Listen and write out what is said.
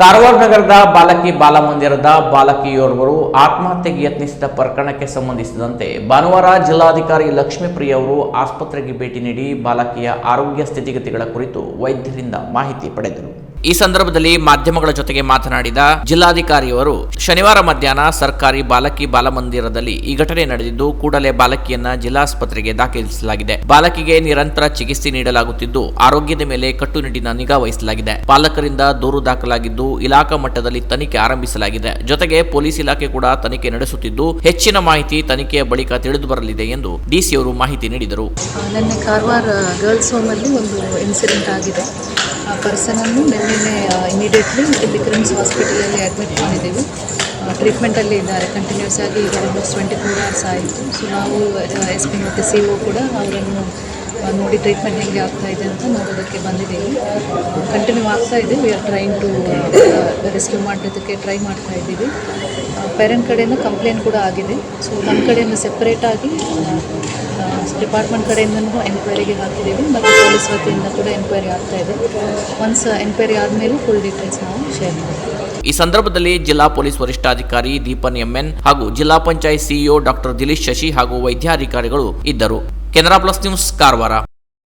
ಕಾರವಾರ ನಗರದ ಬಾಲಕಿ ಬಾಲಮಂದಿರದ ಬಾಲಕಿಯೋರ್ವರು ಆತ್ಮಹತ್ಯೆಗೆ ಯತ್ನಿಸಿದ ಪ್ರಕರಣಕ್ಕೆ ಸಂಬಂಧಿಸಿದಂತೆ ಭಾನುವಾರ ಜಿಲ್ಲಾಧಿಕಾರಿ ಲಕ್ಷ್ಮೀಪ್ರಿಯ ಅವರು ಆಸ್ಪತ್ರೆಗೆ ಭೇಟಿ ನೀಡಿ ಬಾಲಕಿಯ ಆರೋಗ್ಯ ಸ್ಥಿತಿಗತಿಗಳ ಕುರಿತು ವೈದ್ಯರಿಂದ ಮಾಹಿತಿ ಪಡೆದರು. ಈ ಸಂದರ್ಭದಲ್ಲಿ ಮಾಧ್ಯಮಗಳ ಜೊತೆಗೆ ಮಾತನಾಡಿದ ಜಿಲ್ಲಾಧಿಕಾರಿಯವರು, ಶನಿವಾರ ಮಧ್ಯಾಹ್ನ ಸರ್ಕಾರಿ ಬಾಲಕಿ ಬಾಲಮಂದಿರದಲ್ಲಿ ಈ ಘಟನೆ ನಡೆದಿದ್ದು, ಕೂಡಲೇ ಬಾಲಕಿಯನ್ನ ಜಿಲ್ಲಾಸ್ಪತ್ರೆಗೆ ದಾಖಲಿಸಲಾಗಿದೆ. ಬಾಲಕಿಗೆ ನಿರಂತರ ಚಿಕಿತ್ಸೆ ನೀಡಲಾಗುತ್ತಿದ್ದು, ಆರೋಗ್ಯದ ಮೇಲೆ ಕಟ್ಟುನಿಟ್ಟಿನ ನಿಗಾ ವಹಿಸಲಾಗಿದೆ. ಪಾಲಕರಿಂದ ದೂರು ದಾಖಲಾಗಿದ್ದು, ಇಲಾಖಾ ಮಟ್ಟದಲ್ಲಿ ತನಿಖೆ ಆರಂಭಿಸಲಾಗಿದೆ. ಜೊತೆಗೆ ಪೊಲೀಸ್ ಇಲಾಖೆ ಕೂಡ ತನಿಖೆ ನಡೆಸುತ್ತಿದ್ದು, ಹೆಚ್ಚಿನ ಮಾಹಿತಿ ತನಿಖೆಯ ಬಳಿಕ ತಿಳಿದು ಬರಲಿದೆ ಎಂದು ಡಿಸಿಯವರು ಮಾಹಿತಿ ನೀಡಿದರು. ನಿನ್ನೆ ಕಾರವಾರ ಗರ್ಲ್ಸ್ ಹೋಮಲ್ಲಿ ಒಂದು ಇನ್ಸಿಡೆಂಟ್ ಆಗಿದೆ. ಪರ್ಸನನ್ನು ನಿನ್ನೆ ಇಮಿಡಿಯೇಟ್ಲಿ ವಿಕ್ರಮ್ಸ್ ಕ್ರಿಮ್ಸ್ ಹಾಸ್ಪಿಟಲಲ್ಲಿ ಅಡ್ಮಿಟ್ ಮಾಡಿದ್ದೀವಿ ಟ್ರೀಟ್ಮೆಂಟಲ್ಲಿ ಇದ್ದಾರೆ ಕಂಟಿನ್ಯೂಸ್ ಆಗಿ ಈಗ ಆಲ್ಮೋಸ್ಟ್ ಟ್ವೆಂಟಿ ಫೋರ್ ಅವರ್ಸ್ ಆಯಿತು. ಸೊ ನಾವು ಎಸ್ ಪಿ ಮತ್ತು ಸಿ ಒ ಕೂಡ ಅವರನ್ನು ನೋಡಿ ಟ್ರೀಟ್ಮೆಂಟ್ ಹೇಗೆ ಆಗ್ತಾ ಇದೆ ಅಂತ ನೋಡೋದಕ್ಕೆ ಬಂದಿದ್ದೀವಿ. ಕಂಟಿನ್ಯೂ ಆಗ್ತಾ ಇದೆ. We are trying to rescue ಮಾಡೋದಕ್ಕೆ ಟ್ರೈ ಮಾಡ್ತಾ ಇದ್ದೀವಿ. ಪೇರೆಂಟ್ ಕಡೆಯಿಂದ ಕಂಪ್ಲೇಂಟ್ ಕೂಡ ಆಗಿದೆ. ಸೊ ನಮ್ಮ ಕಡೆಯಿಂದ ಸೆಪ್ರೇಟಾಗಿ ಡಿಪಾರ್ಟ್ಮೆಂಟ್ ಕಡೆಯಿಂದನೂ ಎನ್ಕ್ವೈರಿಗೆ ಹಾಕಿದ್ದೀವಿ ಮತ್ತು ಪೊಲೀಸ್ ವತಿಯಿಂದ ಕೂಡ ಎನ್ಕ್ವೈರಿ ಆಗ್ತಾ ಇದೆ. ಒನ್ಸ್ ಎನ್ಕ್ವೈರಿ ಆದಮೇಲೆ ಫುಲ್ ಡೀಟೇಲ್ಸ್ ನಾವು ಶೇರ್ ಮಾಡ್ತೀವಿ. ಈ ಸಂದರ್ಭದಲ್ಲಿ ಜಿಲ್ಲಾ ಪೊಲೀಸ್ ವರಿಷ್ಠಾಧಿಕಾರಿ ದೀಪನ್ ಎಂಎನ್ ಹಾಗೂ ಜಿಲ್ಲಾ ಪಂಚಾಯತ್ ಸಿಇಒ ಡಾಕ್ಟರ್ ದಿಲೀಶ್ ಶಶಿ ಹಾಗೂ ವೈದ್ಯಾಧಿಕಾರಿಗಳು ಇದ್ದರು. Canara plus news, Karwar.